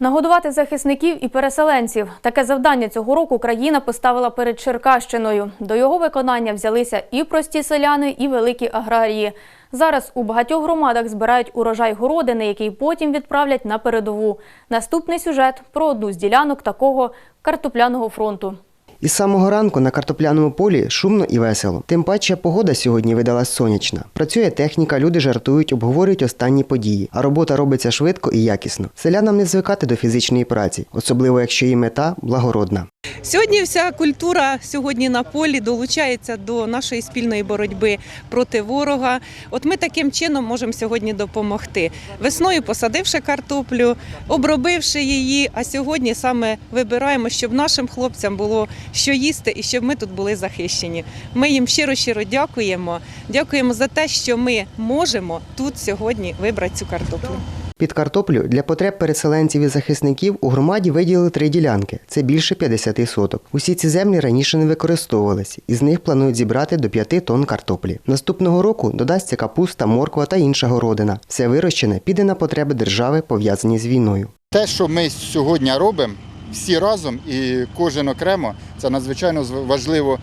Нагодувати захисників і переселенців таке завдання цього року країна поставила перед Черкащиною. До його виконання взялися і прості селяни, і великі аграрії. Зараз у багатьох громадах збирають урожай городини, який потім відправлять на передову. Наступний сюжет про одну з ділянок такого картопляного фронту. Із самого ранку на картопляному полі шумно і весело. Тим паче погода сьогодні видалась сонячна. Працює техніка, люди жартують, обговорюють останні події, а робота робиться швидко і якісно. Селянам не звикати до фізичної праці, особливо якщо її мета благородна. Сьогодні вся культура сьогодні на полі долучається до нашої спільної боротьби проти ворога. От ми таким чином можемо сьогодні допомогти. Весною посадивши картоплю, обробивши її. А сьогодні саме вибираємо, щоб нашим хлопцям було що їсти і щоб ми тут були захищені. Ми їм щиро щиро дякуємо. Дякуємо за те, що ми можемо тут сьогодні вибрати цю картоплю. Під картоплю для потреб переселенців і захисників у громаді виділили три ділянки. Це більше 50 соток. Усі ці землі раніше не використовувалися, із них планують зібрати до 5 тонн картоплі. Наступного року додасться капуста, морква та інша городина. Все вирощене піде на потреби держави, пов'язані з війною. Те, що ми сьогодні робимо, всі разом і кожен окремо, це надзвичайно зв- важливо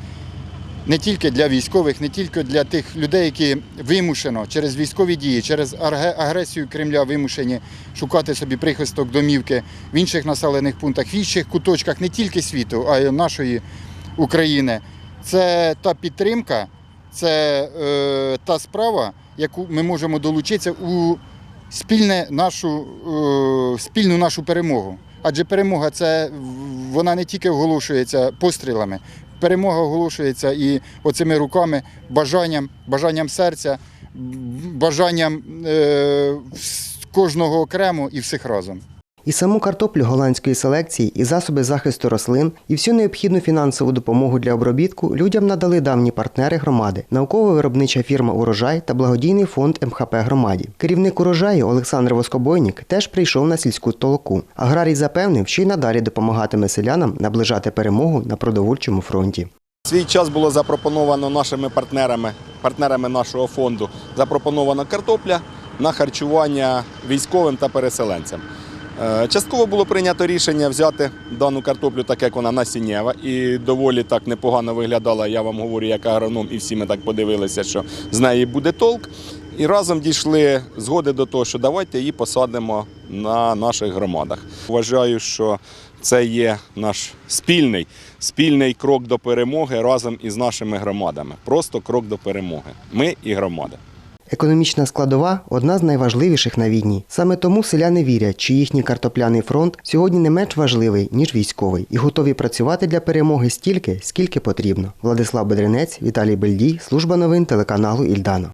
не тільки для військових, не тільки для тих людей, які вимушено через військові дії, через агресію Кремля вимушені шукати собі прихисток домівки в інших населених пунктах, в інших куточках не тільки світу, а й нашої України. Це та підтримка, це е, та справа, яку ми можемо долучитися у спільне нашу, е, спільну нашу перемогу. Адже перемога це вона не тільки оголошується пострілами, перемога оголошується і оцими руками, бажанням, бажанням серця, бажанням е, кожного окремо і всіх разом. І саму картоплю голландської селекції, і засоби захисту рослин, і всю необхідну фінансову допомогу для обробітку людям надали давні партнери громади, науково-виробнича фірма Урожай та благодійний фонд МХП громаді. Керівник урожаю Олександр Воскобойник теж прийшов на сільську толоку. Аграрій запевнив, що й надалі допомагатиме селянам наближати перемогу на продовольчому фронті. Свій час було запропоновано нашими партнерами, партнерами нашого фонду. Запропонована картопля на харчування військовим та переселенцям. Е, Частково було прийнято рішення взяти дану картоплю, так як вона насіннєва і доволі так непогано виглядала. Я вам говорю, як агроном, і всі ми так подивилися, що з неї буде толк. І разом дійшли згоди до того, що давайте її посадимо на наших громадах. Вважаю, що це є наш спільний, спільний крок до перемоги разом із нашими громадами. Просто крок до перемоги. Ми і громада. Економічна складова одна з найважливіших на війні. Саме тому селяни вірять, що їхній картопляний фронт сьогодні не менш важливий, ніж військовий, і готові працювати для перемоги стільки, скільки потрібно. Владислав Бедренець, Віталій Бельдій, служба новин телеканалу Ільдана.